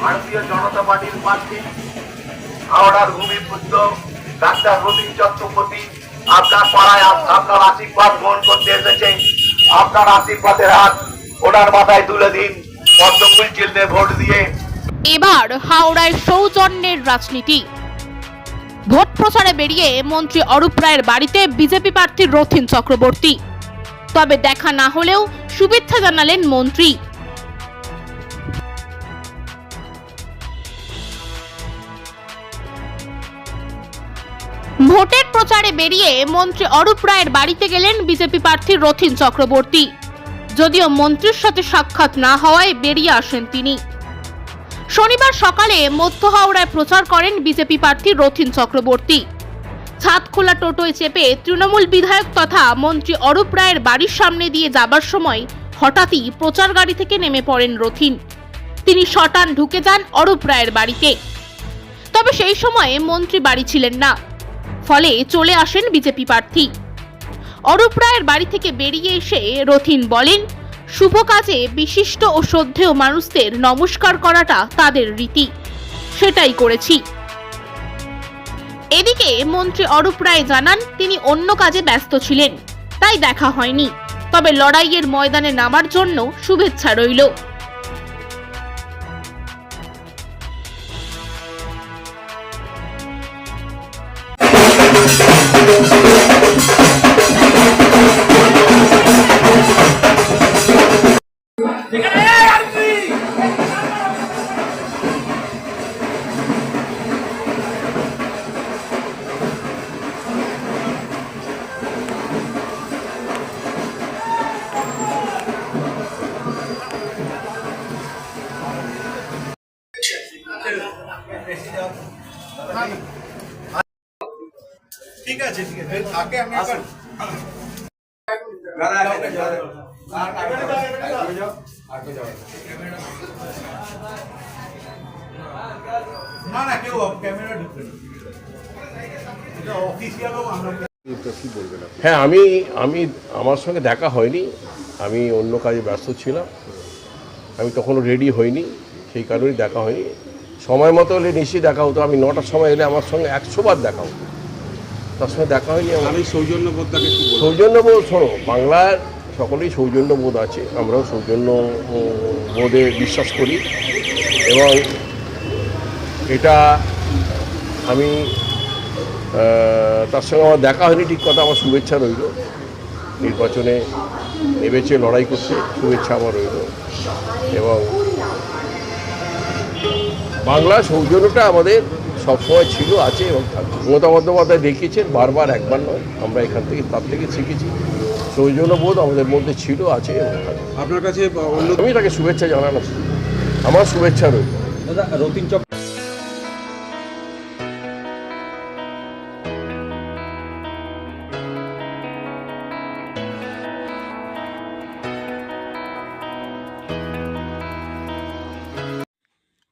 ভারতীয় জনতা পার্টির প্রার্থী, হাওড়ার ভূমিপুত্র, ডাক্তার রবীন চক্রবর্তী, আপনার পাড়ায় আপনার আশীর্বাদ গ্রহণ করতে এসেছে আপনার আশীর্বাদের হাত ওনার মাথায় তুলে দিন। পদ্মফুল চিহ্নে ভোট দিয়ে এবার হাওড়ায় সৌজন্যের রাজনীতি। ভোট প্রচারে বেরিয়ে মন্ত্রী অরূপ রায়ের বাড়িতে বিজেপি প্রার্থী রথিন চক্রবর্তী। তবে দেখা না হলেও শুভেচ্ছা জানালেন মন্ত্রী। ভোটের প্রচারে বেরিয়ে মন্ত্রী অরূপ রায়ের বাড়িতে গেলেন বিজেপি প্রার্থী রথিন চক্রবর্তী। যদিও মন্ত্রীর সাথে সাক্ষাৎ না হওয়ায় বেরিয়ে আসেন তিনি। শনিবার সকালে মধ্য হাওড়ায় প্রচার করেন বিজেপি প্রার্থী রথিন চক্রবর্তী। ছাদখোলা টোটোয় চেপে তৃণমূল বিধায়ক তথা মন্ত্রী অরূপ রায়ের বাড়ির সামনে দিয়ে যাবার সময় হঠাৎই প্রচার গাড়ি থেকে নেমে পড়েন রথিন। তিনি শটান ঢুকে যান অরূপ রায়ের বাড়িতে। তবে সেই সময়ে মন্ত্রী বাড়ি ছিলেন না। ফলে চলে আসেন বিজেপি প্রার্থী। অরূপ রায়ের বাড়ি থেকে বেরিয়ে এসে রথিন বলেন, শুভ কাজে বিশিষ্ট ও শ্রদ্ধেয় মানুষদের নমস্কার করাটা তাদের রীতি। সেটাই করেছি। এদিকে মন্ত্রী অরূপ রায় জানান, তিনি অন্য কাজে ব্যস্ত ছিলেন, তাই দেখা হয়নি। তবে লড়াইয়ের ময়দানে নামার জন্য শুভেচ্ছা রইল। ঠিক আছে ঠিক আছে। হ্যাঁ আমি আমি আমার সঙ্গে দেখা হয়নি। আমি অন্য কাজে ব্যস্ত ছিলাম। আমি তখনও রেডি হইনি। সেই কারণেই দেখা হয়নি। সময় মতো হলে নিশ্চয়ই দেখা হতো। আমি নটার সময় এলে আমার সঙ্গে একশো বার দেখা হতো। তার সঙ্গে দেখা হয়নি আমার। আমি সৌজন্যবোধটাকে সৌজন্যবোধ শোনো বাংলার সকলেই সৌজন্যবোধ আছে। আমরাও সৌজন্য বোধে বিশ্বাস করি। এবং এটা আমি তার সঙ্গে আমার দেখা হয়নি ঠিক কথা আমার শুভেচ্ছা রইল। নির্বাচনে নেমেছে লড়াই করছে শুভেচ্ছা আমার রইল। এবং বাংলা সৌজন্যটা আমাদের সবসময় ছিল আছে এবং থাকবে। মমতা বন্দ্যোপাধ্যায় দেখিয়েছেন বারবার একবার নয় আমরা এখান থেকে তার থেকে শিখেছি। সৌজন্যবোধ আমাদের মধ্যে ছিল আছে এবং থাকবে। আপনার কাছে অন্য আমি তাকে শুভেচ্ছা জানানো আমার শুভেচ্ছা রইল। দাদা রতিন চক